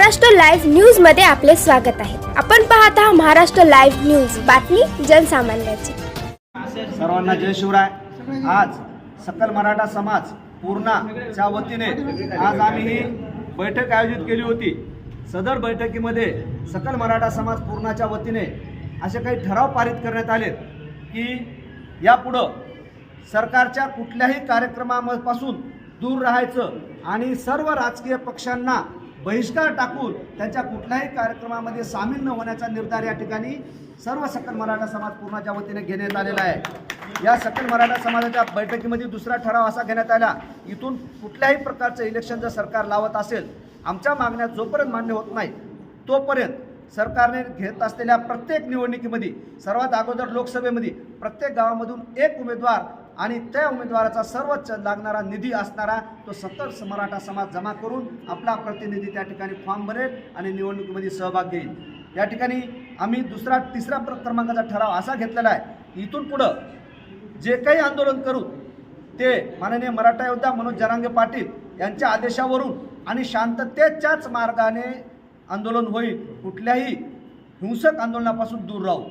Maharashtra live न्यूजमध्ये आपले स्वागत आहे. आपण पाहत आहात महाराष्ट्र लाईव्ह न्यूज. बातमी जनसामान्याची. सर्वांना जय शिवराय. आज सकल मराठा समाज पूर्णाच्या वतीने आज आम्ही ही बैठक आयोजित केली होती. सदर बैठकीमध्ये सकल मराठा समाज पूर्णाच्या वतीने असे काही ठराव पारित करण्यात आले की यापुढं सरकारच्या कुठल्याही कार्यक्रमापासून दूर राहायचं आणि सर्व राजकीय पक्षांना बहिष्कार टाकून त्यांच्या कुठल्याही कार्यक्रमामध्ये सामील न होण्याचा निर्धार या ठिकाणी सर्व सकल मराठा समाज पूर्णाच्या वतीने घेण्यात आलेला आहे. या सकल मराठा समाजाच्या बैठकीमध्ये दुसरा ठराव असा घेण्यात आला इथून कुठल्याही प्रकारचं इलेक्शन जर सरकार लावत असेल आमच्या मागण्या जोपर्यंत मान्य होत नाही तोपर्यंत सरकारने घेत असलेल्या प्रत्येक निवडणुकीमध्ये सर्वात अगोदर लोकसभेमध्ये प्रत्येक गावामधून एक उमेदवार आणि त्या उमेदवाराचा सर्वच लागणारा निधी असणारा तो सतत मराठा समाज जमा करून आपला प्रतिनिधी त्या ठिकाणी फॉर्म भरेल आणि निवडणुकीमध्ये सहभाग घेईल. या ठिकाणी आम्ही दुसरा तिसरा क्रमांकाचा ठराव असा घेतलेला आहे. इथून पुढं जे काही आंदोलन करू ते माननीय मराठा योद्धा मनोज जरांगे पाटील यांच्या आदेशावरून आणि शांततेच्याच मार्गाने आंदोलन होईल कुठल्याही हिंसक आंदोलनापासून दूर राहू.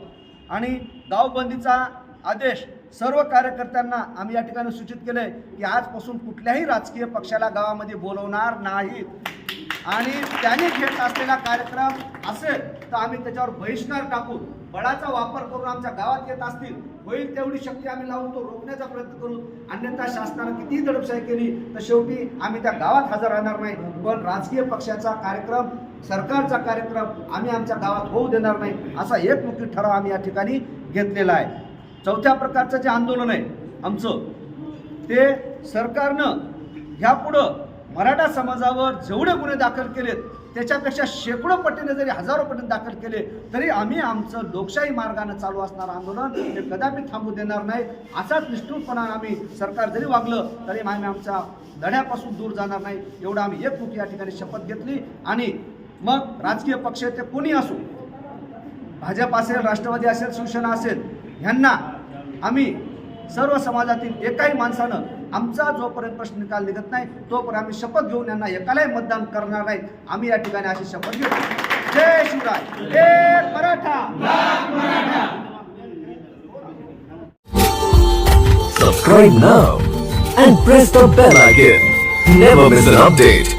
आणि गावबंदीचा आदेश सर्व कार्यकर्त्यांना आम्ही या ठिकाणी सूचित केले की आजपासून कुठल्याही राजकीय पक्षाला गावामध्ये बोलवणार नाहीत आणि त्याने घेत असलेला कार्यक्रम असेल तर आम्ही त्याच्यावर बहिष्कार टाकू. बळाचा वापर करून आमच्या गावात येत असतील होईल तेवढी शक्ती आम्ही लावून तो रोखण्याचा प्रयत्न करू. अन्यथा शासनानं कितीही दडपशाही केली तर शेवटी आम्ही त्या गावात हजर राहणार नाही. पण राजकीय पक्षाचा कार्यक्रम सरकारचा कार्यक्रम आम्ही आमच्या गावात होऊ देणार नाही असा एकमुखी ठराव आम्ही या ठिकाणी घेतलेला आहे. चौथ्या प्रकारचं जे आंदोलन आहे आमचं ते सरकारनं ह्यापुढं मराठा समाजावर जेवढे गुन्हे दाखल केलेत त्याच्यापेक्षा शेकडो पटीने जरी हजारो पटीने दाखल केले तरी आम्ही आमचं लोकशाही मार्गानं चालू असणारं आंदोलन हे कदापि थांबू देणार नाही. असाच निष्ठूरपणा आम्ही सरकार जरी वागलं तरी आम्ही आमच्या लढ्यापासून दूर जाणार नाही. एवढं आम्ही एकमुखी या ठिकाणी शपथ घेतली. आणि मग राजकीय पक्ष ते कोणी असो भाजप असेल राष्ट्रवादी असेल शिवसेना असेल ह्यांना आम्ही सर्व समाजातील एकाही माणसानं आमचा जोपर्यंत प्रश्न निकाल निघत नाही तोपर्यंत आम्ही शपथ घेऊन यांना एकालाही मतदान करणार नाही आम्ही या ठिकाणी अशी शपथ घेतो जय शिवराय जय Maratha Subscribe now and press the bell icon. Never miss an update.